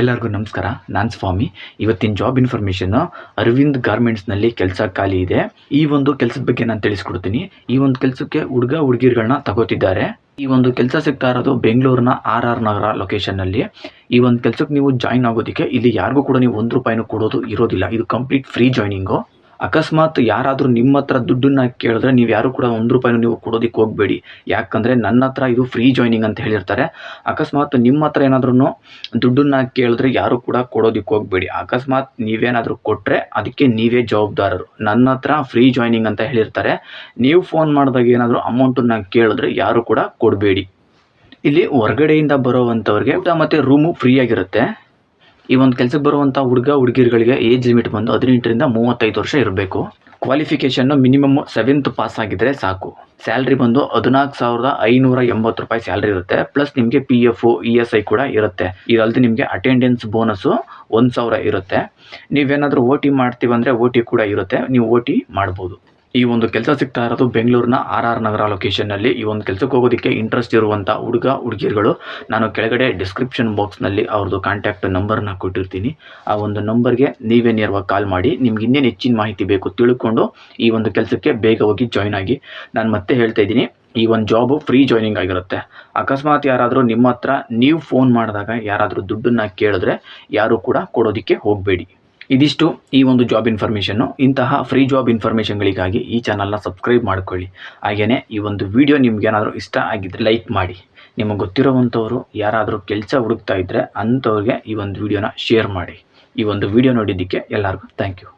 ಎಲ್ಲರಿಗೂ ನಮಸ್ಕಾರ. ನಾನು ಸ್ವಾಮಿ. ಇವತ್ತಿನ ಜಾಬ್ ಇನ್ಫಾರ್ಮೇಷನ್ ಅರವಿಂದ್ ಗಾರ್ಮೆಂಟ್ಸ್ನಲ್ಲಿ ಕೆಲಸ ಖಾಲಿ ಇದೆ. ಈ ಒಂದು ಕೆಲಸದ ಬಗ್ಗೆ ನಾನು ತಿಳಿಸ್ಕೊಡ್ತೀನಿ. ಈ ಒಂದು ಕೆಲಸಕ್ಕೆ ಹುಡುಗ ಹುಡುಗಿರ್ಗಳನ್ನ ತಗೋತಿದ್ದಾರೆ. ಈ ಒಂದು ಕೆಲಸ ಸಿಗ್ತಾ ಇರೋದು ಬೆಂಗಳೂರಿನ ಆರ್ ಆರ್ ನಗರ ಲೊಕೇಶನ್ನಲ್ಲಿ ಈ ಒಂದು ಕೆಲಸಕ್ಕೆ ನೀವು ಜಾಯಿನ್ ಆಗೋದಕ್ಕೆ ಇಲ್ಲಿ ಯಾರಿಗೂ ಕೂಡ ನೀವು ಒಂದು ರೂಪಾಯಿನೂ ಕೊಡೋದು ಇರೋದಿಲ್ಲ. ಇದು ಕಂಪ್ಲೀಟ್ ಫ್ರೀ ಜಾಯ್ನಿಂಗು ಅಕಸ್ಮಾತ್ ಯಾರಾದರೂ ನಿಮ್ಮ ಹತ್ರ ದುಡ್ಡನ್ನ ಕೇಳಿದ್ರೆ ನೀವು ಯಾರು ಕೂಡ ಒಂದು ರೂಪಾಯಿನೂ ನೀವು ಕೊಡೋದಕ್ಕೆ ಹೋಗಬೇಡಿ. ಯಾಕಂದರೆ ನನ್ನ ಹತ್ರ ಇದು ಫ್ರೀ ಜಾಯ್ನಿಂಗ್ ಅಂತ ಹೇಳಿರ್ತಾರೆ. ಅಕಸ್ಮಾತ್ ನಿಮ್ಮ ಹತ್ರ ಏನಾದ್ರೂ ದುಡ್ಡನ್ನ ಕೇಳಿದ್ರೆ ಯಾರು ಕೂಡ ಕೊಡೋದಕ್ಕೆ ಹೋಗಬೇಡಿ. ಅಕಸ್ಮಾತ್ ನೀವೇನಾದರೂ ಕೊಟ್ಟರೆ ಅದಕ್ಕೆ ನೀವೇ ಜವಾಬ್ದಾರರು. ನನ್ನ ಹತ್ರ ಫ್ರೀ ಜಾಯ್ನಿಂಗ್ ಅಂತ ಹೇಳಿರ್ತಾರೆ. ನೀವು ಫೋನ್ ಮಾಡಿದಾಗ ಏನಾದರೂ ಅಮೌಂಟನ್ನು ಕೇಳಿದ್ರೆ ಯಾರು ಕೂಡ ಕೊಡಬೇಡಿ. ಇಲ್ಲಿ ಹೊರಗಡೆಯಿಂದ ಬರೋವಂಥವ್ರಿಗೆ ಮತ್ತೆ ರೂಮು ಫ್ರೀ ಆಗಿರುತ್ತೆ. ಈ ಒಂದು ಕೆಲಸಕ್ಕೆ ಬರುವಂಥ ಹುಡುಗ, ಹುಡುಗಿರುಗಳಿಗೆ ಏಜ್ ಲಿಮಿಟ್ ಬಂದು ಹದಿನೆಂಟರಿಂದ ಮೂವತ್ತೈದು ವರ್ಷ ಇರಬೇಕು. ಕ್ವಾಲಿಫಿಕೇಷನ್ನು ಮಿನಿಮಮ್ ಸೆವೆಂತ್ ಪಾಸ್ ಆಗಿದ್ದರೆ ಸಾಕು. ಸ್ಯಾಲ್ರಿ ಬಂದು ಹದಿನಾಲ್ಕು ಸಾವಿರದ ಐನೂರ ಎಂಬತ್ತು ರೂಪಾಯಿ ಸ್ಯಾಲ್ರಿ ಇರುತ್ತೆ. ಪ್ಲಸ್ ನಿಮಗೆ P F E S I ಕೂಡ ಇರುತ್ತೆ. ಇದಲ್ಲದೆ ನಿಮಗೆ ಅಟೆಂಡೆನ್ಸ್ ಬೋನಸ್ಸು ಒಂದು ಸಾವಿರ ಇರುತ್ತೆ. ನೀವೇನಾದರೂ ಓ ಟಿ ಮಾಡ್ತೀವಂದರೆ ಓ ಟಿ ಕೂಡ ಇರುತ್ತೆ. ನೀವು ಓ ಟಿ ಮಾಡ್ಬೋದು. ಈ ಒಂದು ಕೆಲಸ ಸಿಗ್ತಾ ಇರೋದು ಬೆಂಗಳೂರಿನ ಆರ್ ಆರ್ ನಗರ ಲೊಕೇಶನ್ನಲ್ಲಿ ಈ ಒಂದು ಕೆಲಸಕ್ಕೆ ಹೋಗೋದಕ್ಕೆ ಇಂಟ್ರೆಸ್ಟ್ ಇರುವಂಥ ಹುಡುಗ ಹುಡುಗಿಯರುಗಳು ನಾನು ಕೆಳಗಡೆ ಡಿಸ್ಕ್ರಿಪ್ಷನ್ ಬಾಕ್ಸ್ನಲ್ಲಿ ಅವ್ರದ್ದು ಕಾಂಟ್ಯಾಕ್ಟ್ ನಂಬರ್ನ ಕೊಟ್ಟಿರ್ತೀನಿ. ಆ ಒಂದು ನಂಬರ್ಗೆ ನೀವೇ ನೇರವಾಗಿ ಕಾಲ್ ಮಾಡಿ, ನಿಮ್ಗೆ ಇನ್ನೇನು ಹೆಚ್ಚಿನ ಮಾಹಿತಿ ಬೇಕು ತಿಳ್ಕೊಂಡು ಈ ಒಂದು ಕೆಲಸಕ್ಕೆ ಬೇಗ ಹೋಗಿ ಜಾಯ್ನ್ ಆಗಿ. ನಾನು ಮತ್ತೆ ಹೇಳ್ತಾ ಇದ್ದೀನಿ, ಈ ಒಂದು ಜಾಬು ಫ್ರೀ ಜಾಯ್ನಿಂಗ್ ಆಗಿರುತ್ತೆ. ಅಕಸ್ಮಾತ್ ಯಾರಾದರೂ ನಿಮ್ಮ ಹತ್ರ ನೀವು ಫೋನ್ ಮಾಡಿದಾಗ ಯಾರಾದರೂ ದುಡ್ಡನ್ನು ಕೇಳಿದ್ರೆ ಯಾರೂ ಕೂಡ ಕೊಡೋದಕ್ಕೆ ಹೋಗಬೇಡಿ. ಇದಿಷ್ಟು ಈ ಒಂದು ಜಾಬ್ ಇನ್ಫಾರ್ಮೇಷನ್ನು ಇಂತಹ ಫ್ರೀ ಜಾಬ್ ಇನ್ಫಾರ್ಮೇಷನ್ಗಳಿಗಾಗಿ ಈ ಚಾನಲ್ನ ಸಬ್ಸ್ಕ್ರೈಬ್ ಮಾಡ್ಕೊಳ್ಳಿ. ಹಾಗೆಯೇ ಈ ಒಂದು ವಿಡಿಯೋ ನಿಮಗೇನಾದರೂ ಇಷ್ಟ ಆಗಿದ್ದರೆ ಲೈಕ್ ಮಾಡಿ. ನಿಮಗೆ ಗೊತ್ತಿರೋವಂಥವ್ರು ಯಾರಾದರೂ ಕೆಲಸ ಹುಡುಕ್ತಾ ಇದ್ದರೆ ಅಂಥವ್ರಿಗೆ ಈ ಒಂದು ವಿಡಿಯೋನ ಶೇರ್ ಮಾಡಿ. ಈ ಒಂದು ವಿಡಿಯೋ ನೋಡಿದ್ದಕ್ಕೆ ಎಲ್ಲರಿಗೂ ಥ್ಯಾಂಕ್ ಯು